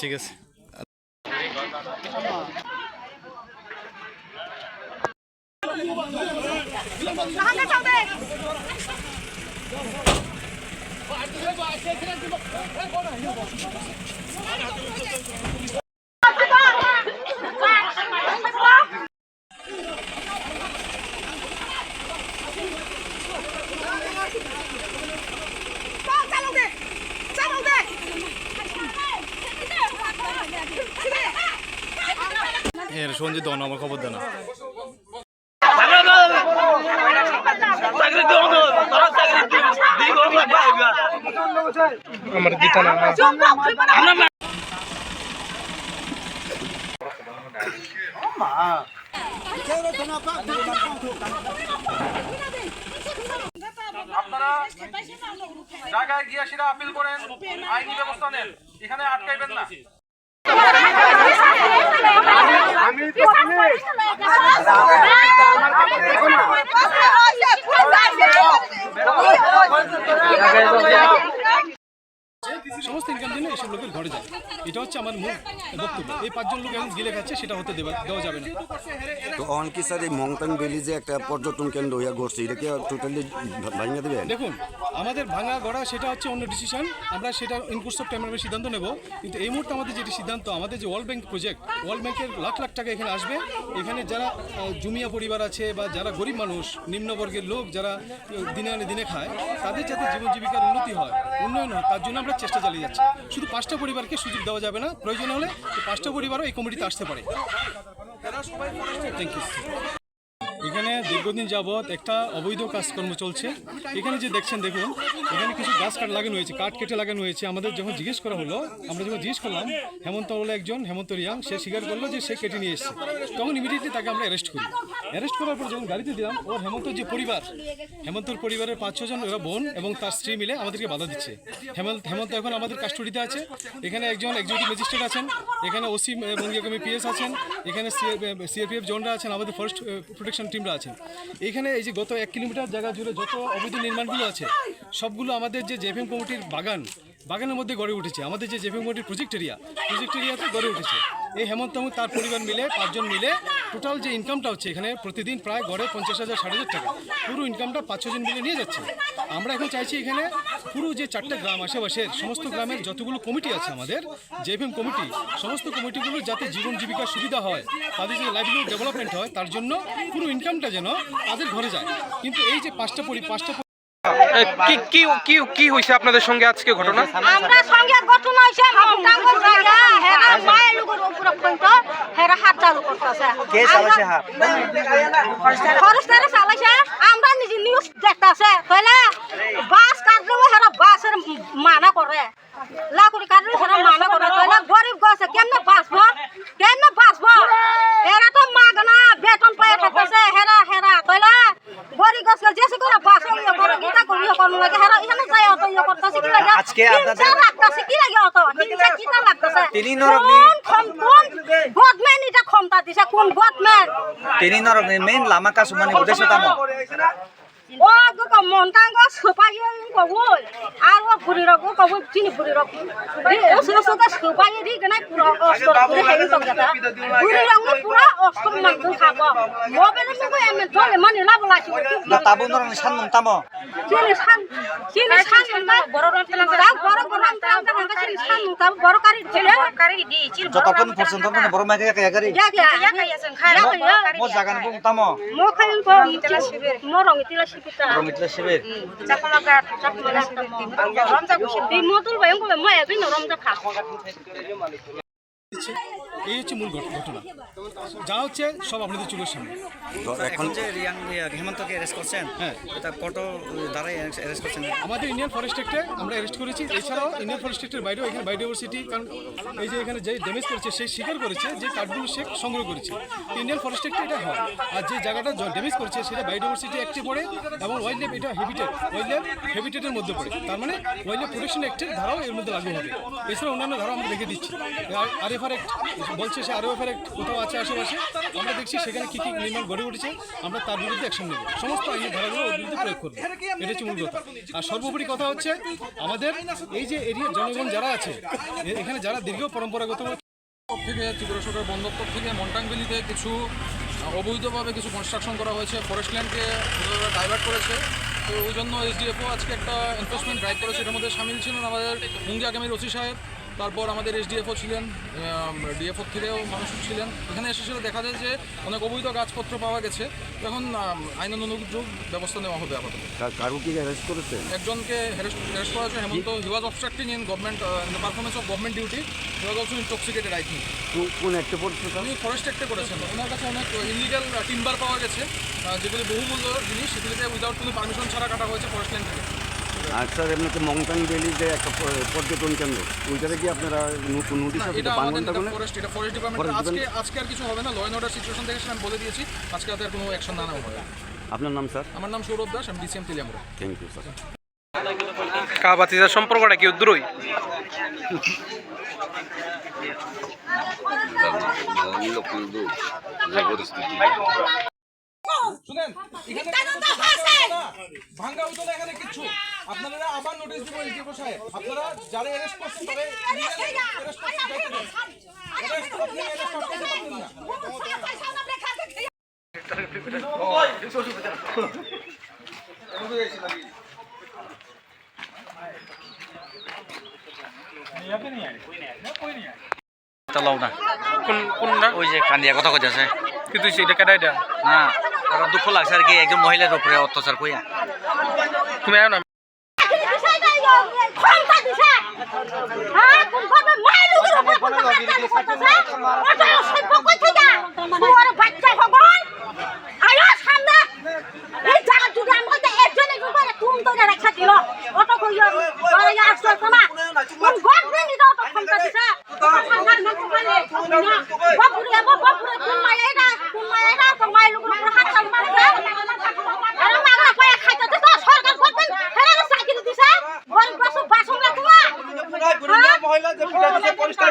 ঠিক আছে। এর সঞ্জিত আমার খবর দেনা। আমার দিতা না আপনারা জায়গায় গিয়ে সেটা আপিল করেন আইনি ব্যবস্থা নেন। এখানে আটকাইবেন না। সমস্ত ইনকাম জন্য এইসব লোকের ঘরে যায়। এটা হচ্ছে আমার মূল বক্তব্য। এই পাঁচজন লোক এখন গিলে খাচ্ছে সেটা হতে দেওয়া দেওয়া যাবে না। তো অন কি স্যার এই মংতাং ভ্যালি যে একটা পর্যটন কেন্দ্র হইয়া ঘটছে এটা কি টোটালি ভাঙিয়ে দেবেন? দেখুন আমাদের ভাঙা গড়া সেটা হচ্ছে অন্য ডিসিশন আমরা সেটা ইনকোর্স অফ টাইম আমরা সিদ্ধান্ত নেব। কিন্তু এই মুহূর্তে আমাদের যেটি সিদ্ধান্ত আমাদের যে ওয়ার্ল্ড ব্যাংক প্রজেক্ট ওয়ার্ল্ড ব্যাংকের লাখ লাখ টাকা এখানে আসবে। এখানে যারা জুমিয়া পরিবার আছে বা যারা গরিব মানুষ নিম্নবর্গের লোক যারা দিনে আনে দিনে খায় তাদের যাতে জীবন জীবিকার উন্নতি হয় উন্নয়ন হয় তার জন্য আমরা চেষ্টা চালিয়ে যাচ্ছি। শুধু পাঁচটা পরিবারকে সুযোগ দেওয়া যাবে না। প্রয়োজন হলে পাঁচটা পরিবারও এই কমিটিতে আসতে পারে। থ্যাংক ইউ এখানে দীর্ঘদিন যাবৎ একটা অবৈধ কাজকর্ম চলছে। এখানে যে দেখছেন, দেখুন, এখানে কিছু গাছ কাঠ লাগানো হয়েছে, কাঠ কেটে লাগানো হয়েছে। আমাদের যখন জিজ্ঞেস করা হলো, আমরা যখন জিজ্ঞেস করলাম, হেমন্ত বলে একজন, হেমন্ত রিয়াং, সে স্বীকার করল যে সে কেটে নিয়ে এসেছে। তখন ইমিডিয়েটলি তাকে আমরা অ্যারেস্ট করি। অ্যারেস্ট করার পর যখন গাড়িতে দিলাম, ওর হেমন্তর যে পরিবার, হেমন্তর পরিবারের পাঁচ ছজন ওরা বোন এবং তার স্ত্রী মিলে আমাদেরকে বাধা দিচ্ছে। হেমন্ত হেমন্ত এখন আমাদের কাস্টডিতে আছে। এখানে একজন এক্সিকিউটিভ ম্যাজিস্ট্রেট আছেন, এখানে ওসি বঙ্গীয়কর্মী পিএস আছেন, এখানে সিআরপিএফ জনরা আছেন, আমাদের ফরেস্ট প্রোটেকশন টিমরা আছেন। এখানে এই যে গত এক কিলোমিটার জায়গা জুড়ে যত অবৈধ নির্মাণগুলো আছে, সবগুলো আমাদের যে জেফএম কমিটির বাগান, বাগানের মধ্যে গড়ে উঠেছে। আমাদের যে জেফএম কমিটির প্রজেক্ট এরিয়া প্রজেক্ট এরিয়াতে গড়ে উঠেছে। এই হেমন্ত তার পরিবার মিলে, পাঁচজন মিলে টোটাল যে ইনকামটা হচ্ছে এখানে প্রতিদিন প্রায় গড়ে পঞ্চাশ হাজার, ষাট হাজার টাকা। পুরো ইনকামটা পাঁচ, ছজন মিলে নিয়ে যাচ্ছে। আমরা এখন চাইছি এখানে পুরো যে চারটা গ্রাম আশেপাশের সমস্ত গ্রামের যতগুলো কমিটি আছে আমাদের জেএফএম কমিটি, সমস্ত কমিটিগুলো যাতে জীবন জীবিকার সুবিধা হয়, তাদের যে লাইভলিহুড ডেভেলপমেন্ট হয়, তার জন্য পুরো ইনকামটা যেন তাদের ঘরে যায়। কিন্তু এই যে পাঁচটা পরি পাঁচটা কি কি কি কি হয়েছে আপনাদের সঙ্গে আজকে ঘটনা? আমরা সঙ্গে ঘটনা হইছে মমতাঙ্গ জায়গা হেরা মায়ের লোকের উপরে পর্যন্ত হেরা হাত চালু করতেছে কে চালাইছে হাত? ফরেস্টারে চালাইছে আমরা নিজে নিউজ দেখতাছে তাহলে বাস কাটলো হেরা বাসের মানা করে লাকুড়ি কাটলে হেরা মানা করে তাহলে গরিব গছে কেমনে বাঁচবো কেমনে বাঁচবো হেরা তো মাগনা বেতন পায় থাকতেছে হেরা হেরা তাহলে গরিব গছে যেসে করে বাসে ইয়ে করে গীতা করে ইয়ে করতে লাগে হেরা এখানে যাই অত ইয়ে করতেছে কি লাগে আজকে আপনাদের- হিংসা লাগতেছে? কি লাগে অত? হিংসা কিটা লাগতেছে? তিনি নরক- কোন কোন বদম্যান এটা ক্ষমতা দিছে? কোন বদম্যান? তিনি নরক মেন লামা সুমানি উদ্দেশ্য tamo ও গো মন্তাঙ্গ সুপাই কবুল। আর ও বুড়ি রগ কবুল চিনি বুড়ি রগ ও সো সো কা সুপাই দি গনাই পুরা অস্ত্র পুরা হেই তো গতা পুরা মান দু খাব। ধরে মানে লাভ লাছি চিনি সান চিনি সান মানে বড় তেলাং চিনি সান তা বড় কারি ছেলে কারি দি চিনি jotokon porsentan ni borok mai kaya gari Ya ya ya ya sen khaya ya mo jagan bung tamo mo khayin ko itila shibir mo rong itila shibita rong itla sibir চাকমাকা চাকমাকা রমজা খুশি এই মতুল ভাই ko mo e রমজা খা এই হচ্ছে মূল ঘট- ঘটনা। যা হচ্ছে সব আপনাদের চোখের সামনে। এখন যে রিয়াং হেমন্তকে অ্যারেস্ট করছেন হ্যাঁ। এটা কত দ্বারাই অ্যারেস্ট করছেন? আমাদের ইন্ডিয়ান ফরেস্ট অ্যাক্টে আমরা অ্যারেস্ট করেছি। এছাড়াও ইন্ডিয়ান ফরেস্ট অ্যাক্টের বাইরেও এখানে বায়োডাইভার্সিটি কারণ এই যে এখানে যে ড্যামেজ করেছে সেই স্বীকার করেছে যে কাঠগুলো সে সংগ্রহ করেছে। ইন্ডিয়ান ফরেস্ট অ্যাক্টে এটা হয়। আর যে জায়গাটা ড্যামেজ করেছে সেটা বায়োডাইভার্সিটি অ্যাক্টে পড়ে এবং ওয়াইল্ড লাইফ এটা হেবিটেট ওয়াইল্ড লাইফ হেবিটেটের মধ্যে পড়ে। তার মানে ওয়াইল্ড লাইফ প্রোটেকশন অ্যাক্টের ধারাও এর মধ্যে লাগু হবে। এছাড়া অন্যান্য ধারা আমরা দেখে দিচ্ছি। আর এফ আর অ্যাক্ট বলছে সে আরও এফ কোথাও আছে আশেপাশে। আমরা দেখছি সেখানে কী কী নির্মাণ গড়ে উঠেছে। আমরা তার বিরুদ্ধে অ্যাকশন নেব। সমস্ত আইনের ধারাগুলো ওর বিরুদ্ধে প্রয়োগ করব। এটা হচ্ছে মূল কথা। আর সর্বোপরি কথা হচ্ছে, আমাদের এই যে এরিয়ার জনগণ যারা আছে এখানে যারা দীর্ঘ পরম্পরাগত থেকে, ত্রিপুরা সরকার বন থেকে মন্টাংভ্যালিতে কিছু অবৈধভাবে কিছু কনস্ট্রাকশন করা হয়েছে। ফরেস্ট ল্যান্ডকে ডাইভার্ট করেছে। তো ওই জন্য এসডিএফও আজকে একটা এনফোর্সমেন্ট ড্রাইভ করেছে। এটার মধ্যে সামিল ছিলেন আমাদের মুঙ্গি আগামীর ওসি সাহেব। তারপর আমাদের এসডিএফও ছিলেন ডিএফও থেকেও মানুষ ছিলেন। এখানে এসে সেটা দেখা যায় যে অনেক অবৈধ গাছপত্র পাওয়া গেছে। তখন আইন অনুযোগ ব্যবস্থা নেওয়া হবে আপাতত। অ্যারেস্ট করেছে? একজনকে হ্যারেস্ট হ্যারেস্ট করা হয়েছে Hemanta. He was obstructing in government performance of government duty he was also intoxicated I think কোন একটা পড়ছে উনি ফরেস্ট অ্যাক্টে করেছেন। ওনার কাছে অনেক ইলিগাল টিম্বার পাওয়া গেছে। যেগুলি বহুমূল্য জিনিস সেগুলিকে উইদাউট কোনো পারমিশন ছাড়া কাটা হয়েছে ফরেস্ট ল্যান্ড থেকে। আর স্যার এমনিতে মংতাং ভ্যালি যে একটা পর্যটন কেন্দ্র ওইটাতে কি আপনারা নোটিশ এটা আমাদের ফরেস্ট এটা ফরেস্ট ডিপার্টমেন্ট আজকে আজকে আর কিছু হবে না ল অ্যান্ড অর্ডার সিচুয়েশন দেখে আমি বলে দিয়েছি আজকে আর কোনো অ্যাকশন না নেওয়া হবে। আপনার নাম স্যার? আমার নাম সৌরভ দাস আমি DCM Teliamura thank you sir কা বাতিজার সম্পর্কটা কি উদ্রই? শুনেন এখানে ভাঙ্গা হইতো এখানে কিছু আপনারা আবার নোটিশ দিব এসডিও সাহেব আপনারা যারা অ্যারেস্ট করছেন তারা অ্যারেস্ট করছেন যাইতে দেন Arrest আপনি arrest করতে পারবেন না লও না কোন ওই যে কান্দিয়া কথা কইতাছে কিন্তু সেটা কেটে না দুঃখ লাগছে আর কি একজন মহিলার উপরে অত্যাচার কইয়া। তুমি না ক্ষমতা দিছে কোন কোনভাবে মাইলুকের উপর কথা ওটা সভ্য কই থেকে ওর বাচ্চা ভগবান আয়ো সামনে এই জায়গা যদি আমাদের একজনের উপরে তুমি ধরে রাখা দিল অত কইও ওরা আসছে না কোন গভর্নমেন্ট এটা অত ক্ষমতা দিছে সরকার না কোপালে বাপুরে বাপুরে কোন মায়েরা কোন মায়েরা তো মাইলুকের উপর হাত চাল মারছে আরে মাগা পায় খাইতে তো সরকার করবেন হেরা চাকরি দিছে গরিব বাসু বাসন রাখবা মহিলা যে পরিষ্কার